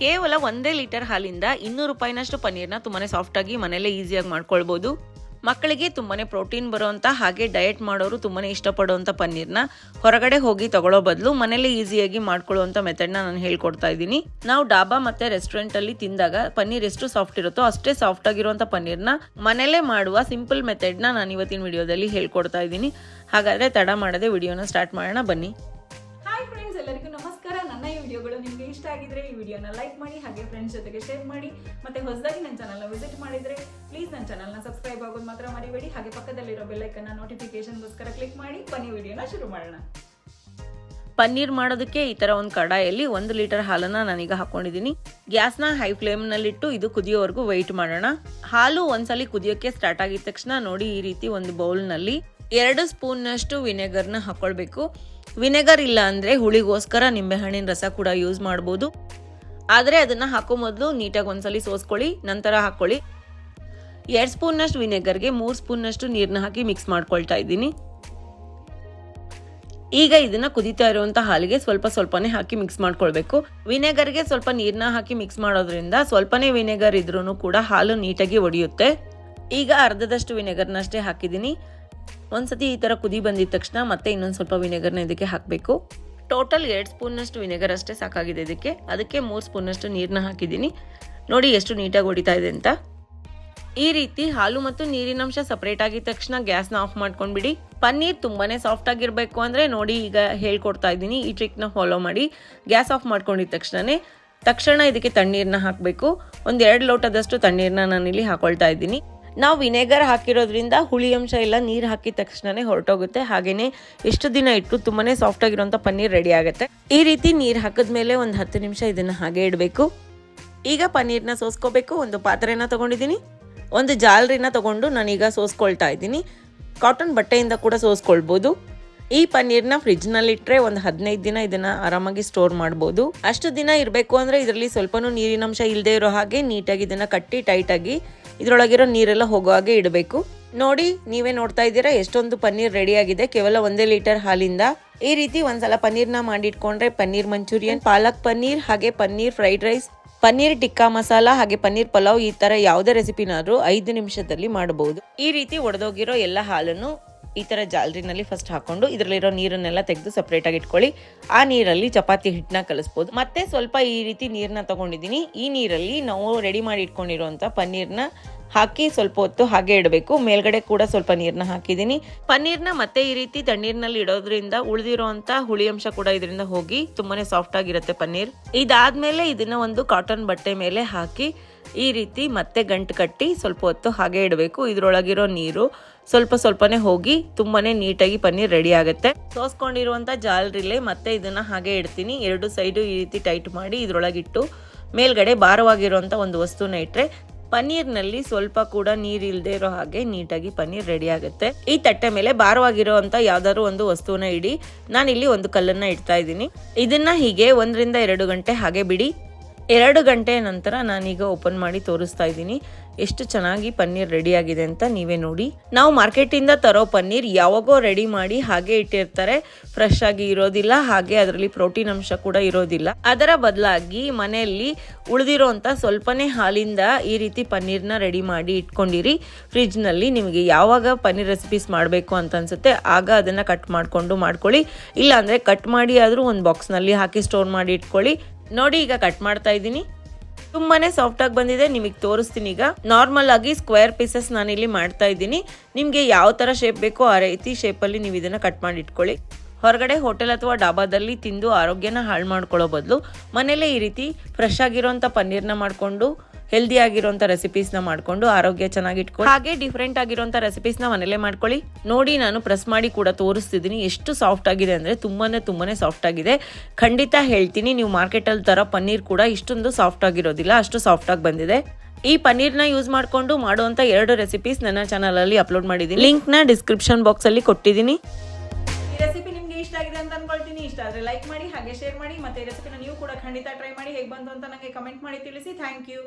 ಕೇವಲ ಒಂದೇ ಲೀಟರ್ ಹಾಲಿಂದ ಇನ್ನೂರು ರೂಪಾಯಿನಷ್ಟು ಪನ್ನೀರ್ನ ತುಂಬಾನೇ ಸಾಫ್ಟ್ ಆಗಿ ಮನೇಲೆ ಈಸಿಯಾಗಿ ಮಾಡ್ಕೊಳ್ಬೋದು. ಮಕ್ಕಳಿಗೆ ತುಂಬಾನೇ ಪ್ರೋಟೀನ್ ಬರುವಂತ ಹಾಗೆ ಡಯಟ್ ಮಾಡೋರು ತುಂಬಾನೇ ಇಷ್ಟಪಡುವಂತ ಪನ್ನೀರ್ನ ಹೊರಗಡೆ ಹೋಗಿ ತಗೊಳ್ಳೋ ಬದಲು ಮನೇಲೆ ಈಸಿಯಾಗಿ ಮಾಡ್ಕೊಳ್ಳುವಂತ ಮೆಥಡ್ನ ನಾನು ಹೇಳ್ಕೊಡ್ತಾ ಇದ್ದೀನಿ. ನಾವು ಡಾಬಾ ಮತ್ತೆ ರೆಸ್ಟೋರೆಂಟ್ ಅಲ್ಲಿ ತಿಂದಾಗ ಪನ್ನೀರ್ ಎಷ್ಟು ಸಾಫ್ಟ್ ಇರುತ್ತೋ ಅಷ್ಟೇ ಸಾಫ್ಟ್ ಆಗಿರುವಂತ ಪನ್ನೀರ್ನ ಮನೇಲೆ ಮಾಡುವ ಸಿಂಪಲ್ ಮೆಥಡ್ನ ನಾನು ಇವತ್ತಿನ ವಿಡಿಯೋದಲ್ಲಿ ಹೇಳ್ಕೊಡ್ತಾ ಇದ್ದೀನಿ. ಹಾಗಾದ್ರೆ ತಡ ಮಾಡದೆ ವಿಡಿಯೋನ ಸ್ಟಾರ್ಟ್ ಮಾಡೋಣ, ಬನ್ನಿ. ಇಷ್ಟ ಆಗಿದ್ರೆ ಈ ವಿಡಿಯೋನ ಲೈಕ್ ಮಾಡಿ, ಹಾಗೆ ಫ್ರೆಂಡ್ಸ್ ಜೊತೆಗೆ ಶೇರ್ ಮಾಡಿ, ಮತ್ತೆ ಹೊಸದಾಗಿ ನನ್ನ ಚಾನಲ್ನ ವಿಸಿಟ್ ಮಾಡಿದ್ರೆ ಪ್ಲೀಸ್ ನನ್ನ ಚಾನಲ್ನ ಸಬ್ಸ್ಕ್ರೈಬ್ ಆಗೋದು ಮಾತ್ರ ಮರಿಬೇಡಿ. ಹಾಗೆ ಪಕ್ಕದಲ್ಲಿರೋ ಬೆಲ್ಲೈಕನ್ನ ನೋಟಿಫಿಕೇಶನ್ಗೋಸ್ಕರ ಕ್ಲಿಕ್ ಮಾಡಿ, ಬನ್ನಿ ವಿಡಿಯೋನ ಶುರು ಮಾಡೋಣ. ಪನ್ನೀರ್ ಮಾಡೋದಕ್ಕೆ ಈ ಥರ ಒಂದು ಕಡಾಯಲ್ಲಿ ಒಂದು ಲೀಟರ್ ಹಾಲನ್ನು ನಾನೀಗ ಹಾಕೊಂಡಿದ್ದೀನಿ ಗ್ಯಾಸ್ನ ಹೈ ಫ್ಲೇಮ್ನಲ್ಲಿಟ್ಟು ಇದು ಕುದಿಯೋವರೆಗೂ ವೆಯ್ಟ್ ಮಾಡೋಣ. ಹಾಲು ಒಂದ್ಸಲಿ ಕುದಿಯೋಕ್ಕೆ ಸ್ಟಾರ್ಟ್ ಆಗಿದ ತಕ್ಷಣ ನೋಡಿ ಈ ರೀತಿ ಒಂದು ಬೌಲ್ನಲ್ಲಿ ಎರಡು ಸ್ಪೂನ್ನಷ್ಟು ವಿನೆಗರ್ನ ಹಾಕೊಳ್ಬೇಕು. ವಿನೆಗರ್ ಇಲ್ಲ ಅಂದರೆ ಹುಳಿಗೋಸ್ಕರ ನಿಂಬೆಹಣ್ಣಿನ ರಸ ಕೂಡ ಯೂಸ್ ಮಾಡ್ಬೋದು. ಆದರೆ ಅದನ್ನು ಹಾಕೋ ಮೊದಲು ನೀಟಾಗಿ ಒಂದ್ಸಲಿ ಸೋಸ್ಕೊಳ್ಳಿ, ನಂತರ ಹಾಕ್ಕೊಳ್ಳಿ. ಎರಡು ಸ್ಪೂನ್ನಷ್ಟು ವಿನೆಗರ್ಗೆ, ಮೂರು ಸ್ಪೂನ್ನಷ್ಟು ನೀರನ್ನ ಹಾಕಿ ಮಿಕ್ಸ್ ಮಾಡ್ಕೊಳ್ತಾ ಇದ್ದೀನಿ. ಈಗ ಇದನ್ನ ಕುದಿತಾ ಇರುವಂತ ಹಾಲಿಗೆ ಸ್ವಲ್ಪ ಸ್ವಲ್ಪನೇ ಹಾಕಿ ಮಿಕ್ಸ್ ಮಾಡ್ಕೊಳ್ಬೇಕು. ವಿನೆಗರ್ಗೆ ಸ್ವಲ್ಪ ನೀರ್ನ ಹಾಕಿ ಮಿಕ್ಸ್ ಮಾಡೋದ್ರಿಂದ ಸ್ವಲ್ಪನೇ ವಿನೆಗರ್ ಇದ್ರೂ ಕೂಡ ಹಾಲು ನೀಟಾಗಿ ಒಡೆಯುತ್ತೆ. ಈಗ ಅರ್ಧದಷ್ಟು ವಿನೆಗರ್ನ ಅಷ್ಟೇ ಒಂದ್ಸತಿ ಈ ಥರ ಕುದಿ ಬಂದಿದ ತಕ್ಷಣ ಮತ್ತೆ ಇನ್ನೊಂದು ಸ್ವಲ್ಪ ವಿನೆಗರ್ನ ಇದಕ್ಕೆ ಹಾಕಬೇಕು. ಟೋಟಲ್ ಎರಡು ಸ್ಪೂನಷ್ಟು ವಿನೆಗರ್ ಅಷ್ಟೇ ಸಾಕಾಗಿದೆ ಇದಕ್ಕೆ. ಅದಕ್ಕೆ ಮೂರು ಸ್ಪೂನಷ್ಟು ನೀರನ್ನ ಹಾಕಿದ್ದೀನಿ. ನೋಡಿ ಎಷ್ಟು ನೀಟಾಗಿ ಹೊಡಿತಾ ಇದೆ ಅಂತ. ಈ ರೀತಿ ಹಾಲು ಮತ್ತು ನೀರಿನಂಶ ಸಪ್ರೇಟ್ ಆಗಿದ ತಕ್ಷಣ ಗ್ಯಾಸ್ನ ಆಫ್ ಮಾಡ್ಕೊಂಡ್ಬಿಡಿ ಪನ್ನೀರ್ ತುಂಬಾನೇ ಸಾಫ್ಟ್ ಆಗಿರಬೇಕು ಅಂದರೆ ನೋಡಿ ಈಗ ಹೇಳ್ಕೊಡ್ತಾ ಇದ್ದೀನಿ. ಈ ಟ್ರಿಕ್ನ ಫಾಲೋ ಮಾಡಿ. ಗ್ಯಾಸ್ ಆಫ್ ಮಾಡ್ಕೊಂಡಿದ ತಕ್ಷಣನೇ ತಕ್ಷಣ ಇದಕ್ಕೆ ತಣ್ಣೀರನ್ನ ಹಾಕಬೇಕು. ಒಂದು ಎರಡು ಲೋಟದಷ್ಟು ತಣ್ಣೀರನ್ನ ಇಲ್ಲಿ ಹಾಕೊಳ್ತಾ ಇದ್ದೀನಿ. ನಾವು ವಿನೆಗರ್ ಹಾಕಿರೋದ್ರಿಂದ ಹುಳಿ ಅಂಶ ಎಲ್ಲ ನೀರು ಹಾಕಿದ ತಕ್ಷಣನೇ ಹೊರಟೋಗುತ್ತೆ. ಹಾಗೆಯೇ ಎಷ್ಟು ದಿನ ಇಟ್ಟು ತುಂಬಾ ಸಾಫ್ಟ್ ಆಗಿರೋಂಥ ಪನ್ನೀರ್ ರೆಡಿ ಆಗುತ್ತೆ. ಈ ರೀತಿ ನೀರು ಹಾಕಿದ್ಮೇಲೆ ಒಂದು ಹತ್ತು ನಿಮಿಷ ಇದನ್ನು ಹಾಗೆ ಇಡಬೇಕು. ಈಗ ಪನ್ನೀರ್ನ ಸೋಸ್ಕೋಬೇಕು. ಒಂದು ಪಾತ್ರೆನ ತಗೊಂಡಿದ್ದೀನಿ. ಒಂದು ಜಾಲರಿನ ತಗೊಂಡು ನಾನೀಗ ಸೋಸ್ಕೊಳ್ತಾ ಇದ್ದೀನಿ. ಕಾಟನ್ ಬಟ್ಟೆಯಿಂದ ಕೂಡ ಸೋಸ್ಕೊಳ್ಬೋದು. ಈ ಪನ್ನೀರ್ನ ಫ್ರಿಜ್ನಲ್ಲಿಟ್ಟರೆ ಒಂದು ಹದಿನೈದು ದಿನ ಇದನ್ನ ಆರಾಮಾಗಿ ಸ್ಟೋರ್ ಮಾಡ್ಬೋದು. ಅಷ್ಟು ದಿನ ಇರಬೇಕು ಅಂದರೆ ಇದರಲ್ಲಿ ಸ್ವಲ್ಪನೂ ನೀರಿನಂಶ ಇಲ್ಲದೆ ಇರೋ ಹಾಗೆ ನೀಟಾಗಿ ಇದನ್ನ ಕಟ್ಟಿ ಟೈಟಾಗಿ ಇದರೊಳಗಿರೋ ನೀರೆಲ್ಲ ಹೋಗೋ ಹಾಗೆ ಇಡಬೇಕು. ನೋಡಿ, ನೀವೇ ನೋಡ್ತಾ ಇದ್ದೀರಾ, ಎಷ್ಟೊಂದು ಪನ್ನೀರ್ ರೆಡಿ ಆಗಿದೆ. ಕೇವಲ ಒಂದೇ ಲೀಟರ್ ಹಾಲಿಂದ. ಈ ರೀತಿ ಒಂದ್ಸಲ ಪನ್ನೀರ್ನ ಮಾಡಿಟ್ಕೊಂಡ್ರೆ ಪನ್ನೀರ್ ಮಂಚೂರಿಯನ್, ಪಾಲಕ್ ಪನ್ನೀರ್, ಹಾಗೆ ಪನ್ನೀರ್ ಫ್ರೈಡ್ ರೈಸ್ ಪನ್ನೀರ್ ಟಿಕ್ಕಾ ಮಸಾಲ, ಹಾಗೆ ಪನ್ನೀರ್ ಪಲಾವ್ ಈ ತರ ಯಾವುದೇ ರೆಸಿಪಿನಾದ್ರೂ ಐದು ನಿಮಿಷದಲ್ಲಿ ಮಾಡಬಹುದು ಈ ರೀತಿ ಒಡೆದೋಗಿರೋ ಎಲ್ಲ ಹಾಲನ್ನು ಈ ಥರ ಜಾಲರಿನಲ್ಲಿ ಫಸ್ಟ್ ಹಾಕೊಂಡು ಇದರಲ್ಲಿರೋ ನೀರನ್ನೆಲ್ಲ ತೆಗೆದು ಸಪ್ರೇಟಾಗಿ ಇಟ್ಕೊಳ್ಳಿ. ಆ ನೀರಲ್ಲಿ ಚಪಾತಿ ಹಿಟ್ಟನ್ನ ಕಲಿಸ್ಬೋದು. ಮತ್ತೆ ಸ್ವಲ್ಪ ಈ ರೀತಿ ನೀರನ್ನ ತಗೊಂಡಿದ್ದೀನಿ. ಈ ನೀರಲ್ಲಿ ನಾವು ರೆಡಿ ಮಾಡಿ ಇಟ್ಕೊಂಡಿರುವಂಥ ಪನ್ನೀರ್ನ ಹಾಕಿ ಸ್ವಲ್ಪ ಹೊತ್ತು ಹಾಗೆ ಇಡಬೇಕು. ಮೇಲ್ಗಡೆ ಕೂಡ ಸ್ವಲ್ಪ ನೀರನ್ನ ಹಾಕಿದ್ದೀನಿ. ಪನ್ನೀರ್ನ ಮತ್ತೆ ಈ ರೀತಿ ತಣ್ಣೀರ್ನಲ್ಲಿ ಇಡೋದ್ರಿಂದ ಉಳಿದಿರುವಂತ ಹುಳಿ ಅಂಶ ಕೂಡ ಇದರಿಂದ ಹೋಗಿ ತುಂಬಾನೇ ಸಾಫ್ಟ್ ಆಗಿರುತ್ತೆ ಪನ್ನೀರ್. ಇದಾದ್ಮೇಲೆ ಇದನ್ನ ಒಂದು ಕಾಟನ್ ಬಟ್ಟೆ ಮೇಲೆ ಹಾಕಿ ಈ ರೀತಿ ಮತ್ತೆ ಗಂಟು ಕಟ್ಟಿ ಸ್ವಲ್ಪ ಹೊತ್ತು ಹಾಗೆ ಇಡಬೇಕು. ಇದರೊಳಗಿರೋ ನೀರು ಸ್ವಲ್ಪ ಸ್ವಲ್ಪನೇ ಹೋಗಿ ತುಂಬಾನೇ ನೀಟಾಗಿ ಪನ್ನೀರ್ ರೆಡಿ ಆಗುತ್ತೆ. ಸೋಸ್ಕೊಂಡಿರುವಂತ ಜಾಲರಿಲೆ ಮತ್ತೆ ಇದನ್ನ ಹಾಗೆ ಇಡ್ತೀನಿ. ಎರಡು ಸೈಡು ಈ ರೀತಿ ಟೈಟ್ ಮಾಡಿ ಇದ್ರೊಳಗಿಟ್ಟು ಮೇಲ್ಗಡೆ ಭಾರವಾಗಿರುವಂತ ಒಂದು ವಸ್ತುನ ಇಟ್ರೆ ಪನ್ನೀರ್ನಲ್ಲಿ ಸ್ವಲ್ಪ ಕೂಡ ನೀರ್ ಇಲ್ಲದೆ ಇರೋ ಹಾಗೆ ನೀಟಾಗಿ ಪನ್ನೀರ್ ರೆಡಿ ಆಗುತ್ತೆ. ಈ ತಟ್ಟೆ ಮೇಲೆ ಭಾರವಾಗಿರುವಂತ ಯಾವ್ದಾದ್ರು ಒಂದು ವಸ್ತುವನ್ನ ಇಡಿ. ನಾನಿಲ್ಲಿ ಒಂದು ಕಲ್ಲನ್ನ ಇಡ್ತಾ ಇದ್ದೀನಿ. ಇದನ್ನ ಹೀಗೆ ಒಂದರಿಂದ ಎರಡು ಗಂಟೆ ಹಾಗೆ ಬಿಡಿ. ಎರಡು ಗಂಟೆ ನಂತರ ನಾನೀಗ ಓಪನ್ ಮಾಡಿ ತೋರಿಸ್ತಾ ಇದ್ದೀನಿ. ಎಷ್ಟು ಚೆನ್ನಾಗಿ ಪನ್ನೀರ್ ರೆಡಿ ಆಗಿದೆ ಅಂತ ನೀವೇ ನೋಡಿ. ನಾವು ಮಾರ್ಕೆಟಿಂದ ತರೋ ಪನ್ನೀರ್ ಯಾವಾಗೋ ರೆಡಿ ಮಾಡಿ ಹಾಗೆ ಇಟ್ಟಿರ್ತಾರೆ. ಫ್ರೆಶ್ ಆಗಿ ಇರೋದಿಲ್ಲ, ಹಾಗೆ ಅದರಲ್ಲಿ ಪ್ರೋಟೀನ್ ಅಂಶ ಕೂಡ ಇರೋದಿಲ್ಲ. ಅದರ ಬದಲಾಗಿ ಮನೆಯಲ್ಲಿ ಉಳಿದಿರೋಂಥ ಸ್ವಲ್ಪನೇ ಹಾಲಿಂದ ಈ ರೀತಿ ಪನ್ನೀರ್ನ ರೆಡಿ ಮಾಡಿ ಇಟ್ಕೊಂಡಿರಿ. ಫ್ರಿಜ್ನಲ್ಲಿ ನಿಮಗೆ ಯಾವಾಗ ಪನ್ನೀರ್ ರೆಸಿಪೀಸ್ ಮಾಡಬೇಕು ಅಂತ ಅನ್ಸುತ್ತೆ, ಆಗ ಅದನ್ನು ಕಟ್ ಮಾಡಿಕೊಂಡು ಮಾಡ್ಕೊಳ್ಳಿ. ಇಲ್ಲಾಂದರೆ ಕಟ್ ಮಾಡಿ ಆದರೂ ಒಂದು ಬಾಕ್ಸ್ನಲ್ಲಿ ಹಾಕಿ ಸ್ಟೋರ್ ಮಾಡಿ ಇಟ್ಕೊಳ್ಳಿ. ನೋಡಿ ಈಗ ಕಟ್ ಮಾಡ್ತಾ ಇದ್ದೀನಿ. ತುಂಬಾನೇ ಸಾಫ್ಟ್ ಆಗಿ ಬಂದಿದೆ, ನಿಮಗೆ ತೋರಿಸ್ತೀನಿ ಈಗ. ನಾರ್ಮಲ್ ಆಗಿ ಸ್ಕ್ವೇರ್ ಪೀಸಸ್ ನಾನು ಇಲ್ಲಿ ಮಾಡ್ತಾ ಇದ್ದೀನಿ. ನಿಮಗೆ ಯಾವ ತರ ಶೇಪ್ ಬೇಕೋ ಆ ರೀತಿ ಶೇಪಲ್ಲಿ ನೀವು ಇದನ್ನ ಕಟ್ ಮಾಡಿ ಇಟ್ಕೊಳ್ಳಿ. ಹೊರಗಡೆ ಹೋಟೆಲ್ ಅಥವಾ ಡಾಬಾದಲ್ಲಿ ತಿಂದು ಆರೋಗ್ಯನ ಹಾಳು ಮಾಡ್ಕೊಳ್ಳೋ ಬದಲು ಮನೇಲೇ ಈ ರೀತಿ ಫ್ರೆಶ್ ಆಗಿರೋಂಥ ಪನ್ನೀರ್ನ ಮಾಡಿಕೊಂಡು ಹೆಲ್ದಿ ಆಗಿರೋಂಥ ರೆಸಿಪೀಸ್ನ ಮಾಡಿಕೊಂಡು ಆರೋಗ್ಯ ಚೆನ್ನಾಗಿ ಇಟ್ಕೊಳ್ಳಿ ಹಾಗೆ ಡಿಫ್ರೆಂಟ್ ರೆಸಿಪೀಸ್ ರೆಸಿಪೀಸ್ನ ಮನೇಲೆ ಮಾಡ್ಕೊಳ್ಳಿ. ನೋಡಿ ನಾನು ಪ್ರೆಸ್ ಮಾಡಿ ಕೂಡ ತೋರಿಸ್ತಿದ್ದೀನಿ ಎಷ್ಟು ಸಾಫ್ಟ್ ಆಗಿದೆ ಅಂದರೆ ತುಂಬಾನೇ ತುಂಬಾನೇ ಸಾಫ್ಟ್ ಆಗಿದೆ. ಖಂಡಿತ ಹೇಳ್ತೀನಿ, ನೀವು ಮಾರ್ಕೆಟಲ್ಲಿ ತರೋ ಪನ್ನೀರ್ ಕೂಡ ಇಷ್ಟೊಂದು ಸಾಫ್ಟ್ ಆಗಿರೋದಿಲ್ಲ, ಅಷ್ಟು ಸಾಫ್ಟ್ ಆಗಿ ಬಂದಿದೆ. ಈ ಪನ್ನೀರ್ನ ಯೂಸ್ ಮಾಡಿಕೊಂಡು ಮಾಡುವಂಥ ಎರಡು ರೆಸಿಪೀಸ್ ನನ್ನ ಚಾನಲಲ್ಲಿ ಅಪ್ಲೋಡ್ ಮಾಡಿದ್ದೀನಿ. ಲಿಂಕ್ನ ಡಿಸ್ಕ್ರಿಪ್ಷನ್ ಬಾಕ್ಸಲ್ಲಿ ಕೊಟ್ಟಿದ್ದೀನಿ. ಈ ರೆಸಿಪಿ ನಿಮಗೆ ಇಷ್ಟ ಆಗಿದೆ ಅಂತ ಅನ್ಕೊಳ್ತೀನಿ. ಇಷ್ಟ ಆದರೆ ಲೈಕ್ ಮಾಡಿ, ಹಾಗೆ ಶೇರ್ ಮಾಡಿ, ಮತ್ತೆ ರೆಸಿಪಿನ ನೀವು ಕೂಡ ಖಂಡಿತ ಟ್ರೈ ಮಾಡಿ, ಹೇಗೆ ಬಂತು ಅಂತ ನನಗೆ ಕಮೆಂಟ್ ಮಾಡಿ ತಿಳಿಸಿ. Thank you